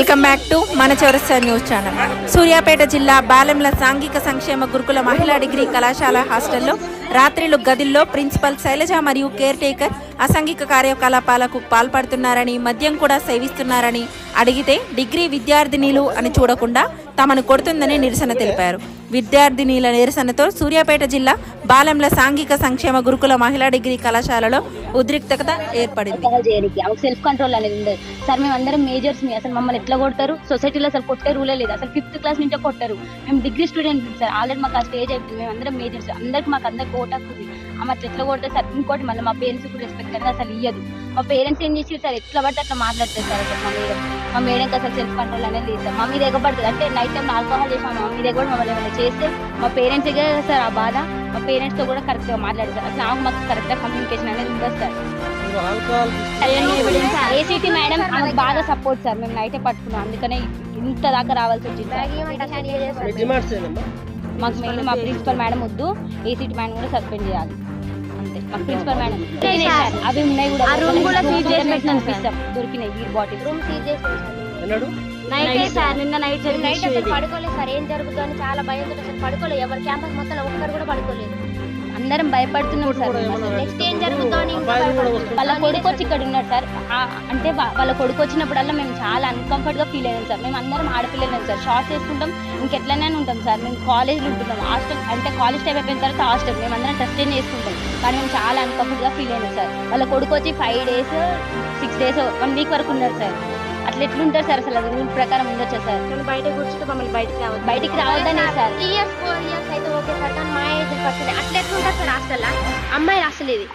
Welcome back to మన చౌరస్తా news channel. Suryapet జిల్లా బాలెంల సాంఘిక సంక్షేమ గురుకుల మహిళా డిగ్రీ కళాశాల హాస్టల్లో రాత్రిలు గదుల్లో ప్రిన్సిపల్ శైలజ మరియు కేర్ టేకర్ అసాంఘిక కార్యకలాపాలకు పాల్పడుతున్నారని మద్యం కూడా సేవిస్తున్నారని అడిగితే డిగ్రీ విద్యార్థినిలు అని చూడకుండా తమను కొడుతుందని నిరసన తెలిపారు. విద్యార్థినీల నిరసనతో సూర్యాపేట జిల్లా బాలెంల సాంఘిక సంక్షేమ గురుకుల మహిళా డిగ్రీ కళాశాలలో ఉద్రిక్తత ఏర్పడింది. సెల్ఫ్ కంట్రోల్ అనేది ఉండదు. సార్ మేము అందరం మేజర్స్ మీ అసలు మమ్మల్ని ఎట్లా కొడతారు? సొసైటీలో అసలు కొట్టే రూలే లేదు. అసలు ఫిఫ్త్ క్లాస్ నుంచే కొట్టారు. మేము డిగ్రీ స్టూడెంట్ సార్. ఆల్రెడీ మాకు ఆ స్టేజ్ అయిపోయింది. మేము అందరం మేజర్స్ అందరికి మాకు అందరికి ఓటాకు ఉంది. ఆమె ఎట్లా కొడతారు సార్? ఇంకోటి మళ్ళీ మా పేరెంట్స్ కూడా రెస్పెక్ట్ అనేది అసలు ఇయ్యదు. మా పేరెంట్స్ ఏం చేసి సార్? ఎట్లా పడితే అట్లా మాట్లాడతారు సార్ అసలు మా మేడం. మా మేడంకి అసలు సెల్ఫ్ కంట్రోల్ అనేది లేదు సార్. మా మీద ఎగబడుతుంది అంటే నైట్ టైం ఆల్కహాల్ చేసాం మా మీద కూడా మమ్మల్ని ఏమైనా చేస్తే మా పేరెంట్స్ కదా సార్ ఆ బాధ మా పేరెంట్స్తో కూడా కరెక్ట్గా మాట్లాడారు సార్ అసలు నాకు మాకు కరెక్ట్గా కమ్యూనికేషన్ అనేది ఉండదు సార్. ఏసీటీ మేడం ఆమెకు బాగా సపోర్ట్ సార్. మేము నైటే పట్టుకున్నాం. అందుకనే ఇంత దాకా రావాల్సి వచ్చింది మాకు మెయిన్ మా ప్రిన్సిపల్ మేడం వద్దు. ఏసీటీ మేడం కూడా సస్పెండ్ చేయాలి. ప్రిన్సిపల్ మేడం అవి ఉన్నాయి కూడా సీజ్ చేసి పెట్టినాం. దొరికినాయి. వీర్ బాటిల్ రూమ్ సీజ్ చేసి నైట్ సార్ నిన్న నైట్ అసలు. పడుకోలేదు సార్ ఏం జరుగుతుందో అని చాలా భయంతో అసలు పడుకోలేదు. ఎవరు క్యాంపస్ మొత్తం ఒక్కరు కూడా పడుకోలేదు. అందరం భయపడుతున్నాం సార్. నెక్స్ట్ ఏం జరుగుతుందో. వాళ్ళ కొడుకు వచ్చి ఇక్కడ ఉన్నాడు సార్. అంటే వాళ్ళ కొడుకు వచ్చినప్పుడల్లా మేము చాలా అన్కంఫర్ట్గా ఫీల్ అయ్యాం సార్. మేము అందరం ఆడపిల్లలు సార్. షార్ట్స్ వేసుకుంటాం ఇంకెట్లనే ఉంటాం సార్. మేము కాలేజ్లో ఉంటున్నాం. హాస్టల్ అంటే కాలేజ్ టైం అయిపోయిన తర్వాత హాస్టల్. మేము అందరం టెస్ట్ చేసుకుంటాం కానీ మేము చాలా అన్కంఫర్ట్గా ఫీల్ అయినాం సార్. వాళ్ళ కొడుకు వచ్చి five days six days one week వరకు ఉన్నారు సార్. అట్లా ఎట్లుంటారు సార్ అసలు? అది రూల్ ప్రకారం ఉండొచ్చా సార్? మేము బయట కూర్చుంటే మమ్మల్ని బయటకు రావద్దు. బయటికి రావద్దనే సార్. త్రీ ఇయర్స్ అసలు అమ్మాయి రాసలేదు.